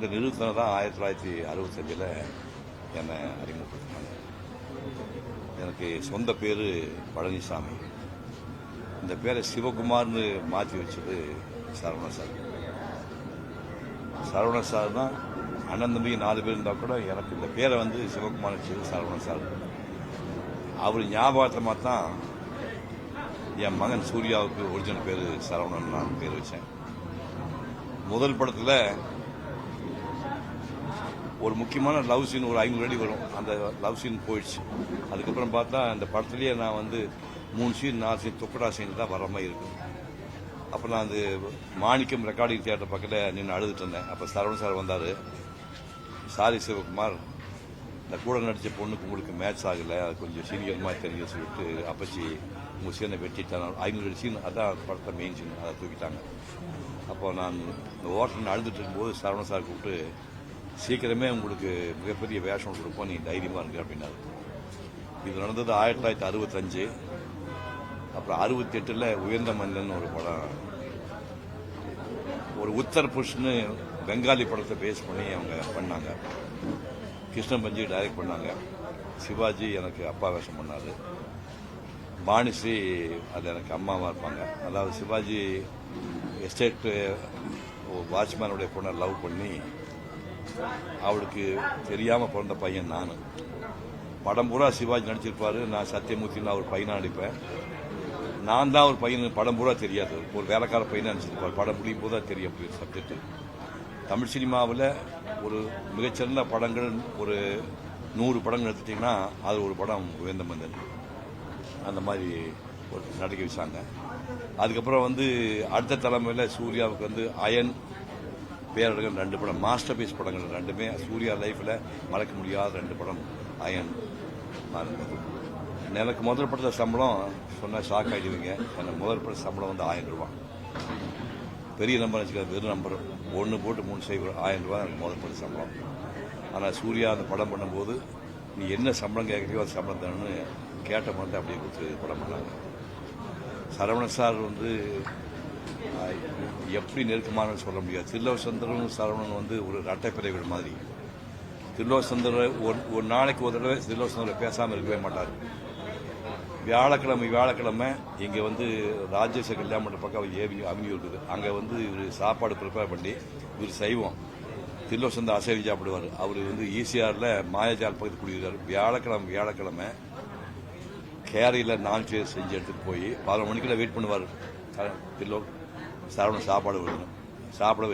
இந்த நிறுவனம் தான் ஆயிரத்தி தொள்ளாயிரத்தி அறுபத்தஞ்சில் என்னை அறிமுகப்படுத்தினாங்க. எனக்கு சொந்த பேர் பழனிசாமி. இந்த பேரை சிவகுமார்னு மாற்றி வச்சது சரவண சார். சரவண சார் தான் அண்ணன் தம்பி நாலு பேர் இருந்தால் கூட எனக்கு இந்த பேரை வந்து சிவகுமார் வச்சது சரவண சார். அவர் ஞாபகத்தமாக தான் என் மகன் சூர்யாவுக்கு ஒரிஜினல் பேர் சரவணன் நான் பேர் வச்சேன். முதல் படத்தில் ஒரு முக்கியமான லவ் சீன் ஒரு ஐநூறு அடி வரும். அந்த லவ் சீன் போயிடுச்சு. அதுக்கப்புறம் பார்த்தா அந்த படத்துலேயே நான் வந்து மூணு சீன் நாலு சீன் துக்கடா சீன் தான் வர மாதிரி இருக்கு. அப்போ நான் அது மாணிக்கம் ரெக்கார்டிங் தியேட்டர் பக்கத்தில் நின்று அழுதுட்டு இருந்தேன். அப்போ சரவணன் சார் வந்தார். சாரி சிவகுமார் இந்த கூட நடித்த பொண்ணுக்கு உங்களுக்கு மேட்ச் ஆகலை. அது கொஞ்சம் சீனியர் மாதிரி தெரியுது சொல்லிட்டு அப்பச்சி உங்கள் சீனை வெட்டிட்டாங்க. ஐநூறு சீன் அதான் படத்தை மெயின் சீன். அதை தூக்கிட்டாங்க. அப்போ நான் இந்த ஓட்டல் அழுதுட்டு இருக்கும்போது சரவணன் சார் கூப்பிட்டு சீக்கிரமே உங்களுக்கு மிகப்பெரிய வேஷம் கொடுப்போம். நீ தைரியமாக இருங்க அப்படின்னாரு இது நடந்தது ஆயிரத்தி தொள்ளாயிரத்தி அறுபத்தஞ்சு. அப்புறம் அறுபத்தி எட்டில் உயர்ந்த மன்னன் ஒரு படம். ஒரு உத்தர் புஷ்னு பெங்காலி படத்தை பேஸ் பண்ணி அவங்க பண்ணாங்க. கிருஷ்ணன் பஞ்சி டைரக்ட் பண்ணாங்க. சிவாஜி எனக்கு அப்பா வேஷம் பண்ணார். பாணிஸ்ரீ அது எனக்கு அம்மாவாக இருப்பாங்க. அதாவது சிவாஜி எஸ்டேட்டு வாட்ச்மேனுடைய பொண்ணை லவ் பண்ணி அவளுக்கு தெரியாமல் பிறந்த பையன் நான். படம் பூரா சிவாஜி நடிச்சிருப்பார். நான் சத்தியமூர்த்தின்னு அவர் பையனாக நடிப்பேன். நான் தான் ஒரு பையன். படம் பூரா தெரியாது. ஒரு வேலைக்கார பையனாக நடிச்சிருப்பார். படம் முடியும் போது தான் தெரியும் அப்படி சப்ஜெக்ட் தமிழ் சினிமாவில் ஒரு மிகச்சிறந்த படங்கள் ஒரு நூறு படங்கள் எடுத்துட்டிங்கன்னா அது ஒரு படம் உயர்ந்த மந்தன் அந்த மாதிரி ஒரு நடிக்க வச்சாங்க. அதுக்கப்புறம் வந்து அடுத்த தலைமையில் சூர்யாவுக்கு வந்து அயன் பேரழகன் ரெண்டு படம் மாஸ்டர் பீஸ் படங்கள் ரெண்டுமே சூர்யா லைஃப்பில் மறக்க முடியாத ரெண்டு படம் அயன் இருந்தது எனக்கு முதல் படத்தில் சம்பளம் சொன்னால் ஷாக் ஆகிடுவீங்க எனக்கு முதல் பட சம்பளம் வந்து ஆயிரம் ரூபா. பெரிய நம்பர் வச்சுக்காது வெறும் நம்பர் ஒன்று போட்டு மூணு செய்வோம் ஆயிரம் ரூபா எனக்கு முதல் படத்து சம்பளம். ஆனால் சூர்யா அந்த படம் பண்ணும்போது நீ என்ன சம்பளம் கேட்குறியோ அது சம்பளம் தானு கேட்ட மாதிரி அப்படியே கொடுத்து படம் பண்ணாங்க. சரவண சார் வந்து எப்படி நெருக்கமானு சொல்ல முடியாது. திருலோசந்தரும் சரவணன் வந்து ஒரு இரட்டை பிறவிகள் மாதிரி. திருலோசந்தர் ஒரு ஒரு நாளைக்கு ஒரு தடவை திருலோசந்தர் பேசாமல் இருக்கவே மாட்டார். வியாழக்கிழமை வியாழக்கிழமை இங்கே வந்து ராஜேஷ கல்யாண மண்டபம் பக்கம் ஏவினியூ அவென்யூ இருக்குது. அங்கே வந்து இவர் சாப்பாடு ப்ரிப்பேர் பண்ணி இவர் செய்வோம். திருலோசந்தர் அசைவி சாப்பிடுவார். அவர் வந்து ஈசிஆரில் மாயாஜால் பக்கத்து குடியிருக்காரு. வியாழக்கிழமை வியாழக்கிழமை கேரியில் நான் செஞ்சு எடுத்துகிட்டு போய் பதினொன்று மணிக்கெல்லாம் வெயிட் பண்ணுவார். திருலோ சரவணன் சாப்பாடு விடணும் சாப்பிட வச்சு